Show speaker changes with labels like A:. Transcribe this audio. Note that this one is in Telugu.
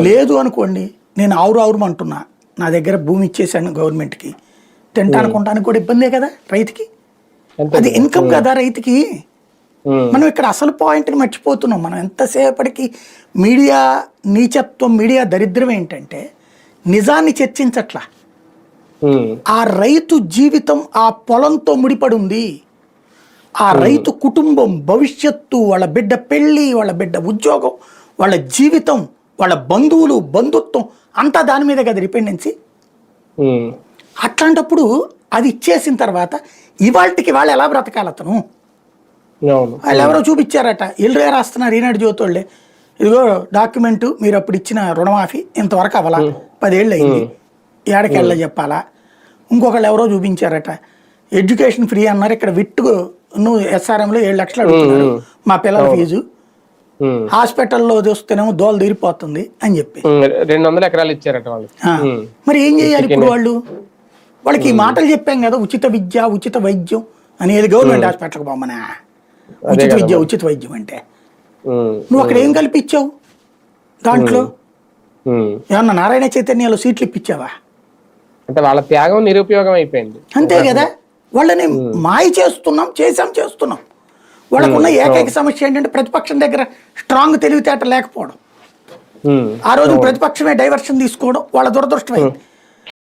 A: లేదు అనుకోండి నేను ఆవురు ఆవురు అంటున్నా నా దగ్గర భూమి ఇచ్చేసాను గవర్నమెంట్కి. తింటానికి ఉండడానికి కూడా ఇబ్బందే కదా రైతుకి? అది ఇన్కమ్ కదా రైతుకి? మనం ఇక్కడ అసలు పాయింట్ని మర్చిపోతున్నాం. మనం ఎంతసేపటికి మీడియా నీచత్వం మీడియా దరిద్రం ఏంటంటే నిజాన్ని చర్చించట్లా. ఆ రైతు జీవితం ఆ పొలంతో ముడిపడి ఉంది ఆ రైతు కుటుంబం భవిష్యత్తు వాళ్ళ బిడ్డ పెళ్ళి వాళ్ళ బిడ్డ ఉద్యోగం వాళ్ళ జీవితం వాళ్ళ బంధువులు బంధుత్వం అంతా దాని మీద కదా డిపెండెన్సీ అట్లాంటప్పుడు అది ఇచ్చేసిన తర్వాత ఇవాళకి వాళ్ళు ఎలా బ్రతకాలి అతను? వాళ్ళు ఎవరో చూపించారట ఇల్లుగా రాస్తున్నారు ఈనాడు జ్యోతోళ్ళే ఇదిగో డాక్యుమెంట్ మీరు అప్పుడు ఇచ్చిన రుణమాఫీ ఇంతవరకు అవ్వాలా? పదేళ్ళు అయింది. ఏడకి వెళ్ళ చెప్పాలా? ఇంకొకళ్ళు ఎవరో చూపించారట ఎడ్యుకేషన్ ఫ్రీ అన్నారు. ఇక్కడ విట్టు నువ్వు ఎస్ఆర్ఎంలో ఏడు లక్షలు అడుగుతున్నారు. మా పిల్లల ఫీజు. హాస్పిటల్లో చూస్తేనేమో దోలు తీరిపోతుంది అని చెప్పి.
B: రెండు వందల ఎకరాలు ఇచ్చారట వాళ్ళు.
A: మరి ఏం చేయాలి ఇప్పుడు వాళ్ళు? వాళ్ళకి ఈ మాటలు చెప్పాం కదా ఉచిత విద్య ఉచిత వైద్యం అనేది గవర్నమెంట్ హాస్పిటల్కి పోమనా ఉచిత విద్య ఉచిత వైద్యం అంటే. నువ్వు అక్కడ ఏం కల్పించావు దాంట్లో. ఏమన్నా నారాయణ చైతన్యలో సీట్లు ఇప్పించావా?
B: అంటే వాళ్ళ త్యాగం నిరుపయోగం అయిపోయింది.
A: అంతే కదా? వాళ్ళని మాయ చేస్తున్నాం చేసాం చేస్తున్నాం. వాళ్ళకున్న ఏకైక సమస్య ఏంటంటే ప్రతిపక్షం దగ్గర స్ట్రాంగ్ తెలివితేట లేకపోవడం.
B: ఉమ్,
A: ఆ రోజు ప్రతిపక్షమే డైవర్షన్ తీసుకోవడం వాళ్ళ దురదృష్టమైంది.